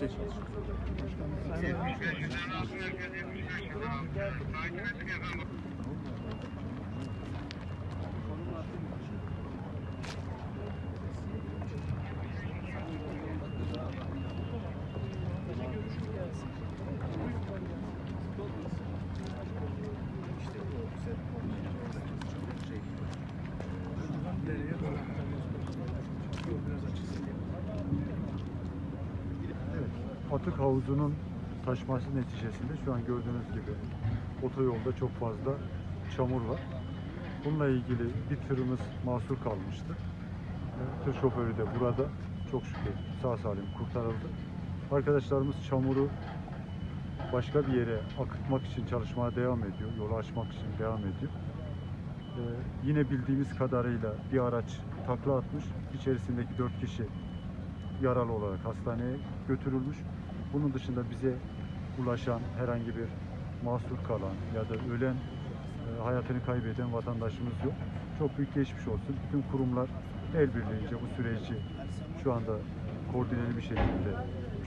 şey çalışıyoruz. Atık havuzunun taşması neticesinde şu an gördüğünüz gibi otoyolda çok fazla çamur var. Bununla ilgili bir tırımız mahsur kalmıştı. Ee, Tır şoförü de burada çok şükür sağ salim kurtarıldı. Arkadaşlarımız çamuru başka bir yere akıtmak için çalışmaya devam ediyor. Yolu açmak için devam ediyor. Ee, yine bildiğimiz kadarıyla bir araç takla atmış. İçerisindeki dört kişi yaralı olarak hastaneye götürülmüş. Bunun dışında bize ulaşan herhangi bir mahsur kalan ya da ölen e, hayatını kaybeden vatandaşımız yok. Çok büyük geçmiş olsun. Bütün kurumlar el birliğince bu süreci şu anda koordineli bir şekilde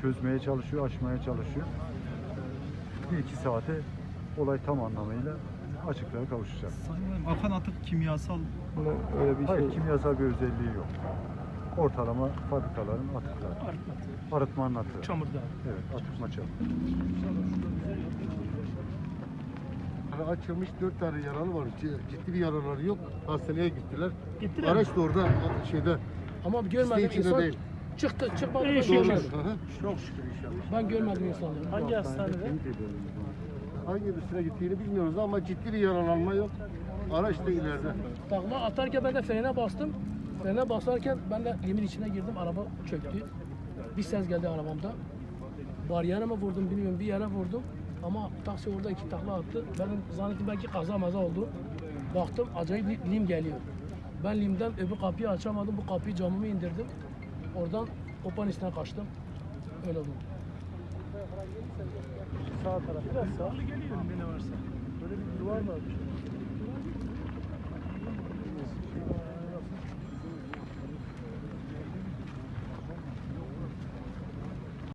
çözmeye çalışıyor, aşmaya çalışıyor. Bir iki saate olay tam anlamıyla açıklığa kavuşacak. Sayın Valim, akan atık kimyasal Öyle bir Hayır, şey. kimyasal bir özelliği yok. Ortalama fabrikaların atıkları. Arıtmanın atığı. Çamurda. Evet, atıkma çamur. Yani açılmış dört tane yaralı var. Ciddi bir yaraları yok. Hastaneye gittiler. Gittiler Araç da orada şeyde. Ama görmedim içinde insan değil. çıktı çıkmadı İyi şükür. Çok şükür inşallah. Ben görmedim insanları. Hangi hastanede? Hangi birisine gittiğini bilmiyoruz ama ciddi bir yaralanma yok. Araç da ileride. Takla atarken ben de frene bastım. Frene basarken ben de limin içine girdim. Araba çöktü. Bir ses geldi arabamda. Bariyere mi vurdum bilmiyorum. Bir yere vurdum. Ama taksi orada iki takla attı. Ben zannettim belki kaza maza oldu. Baktım acayip bir lim geliyor. Ben limden öbür kapıyı açamadım. Bu kapıyı camımı indirdim. Oradan opan üstüne kaçtım. Öyle oldu. Sağ taraf. Biraz sağlı geliyor ne varsa. Böyle bir duvar var.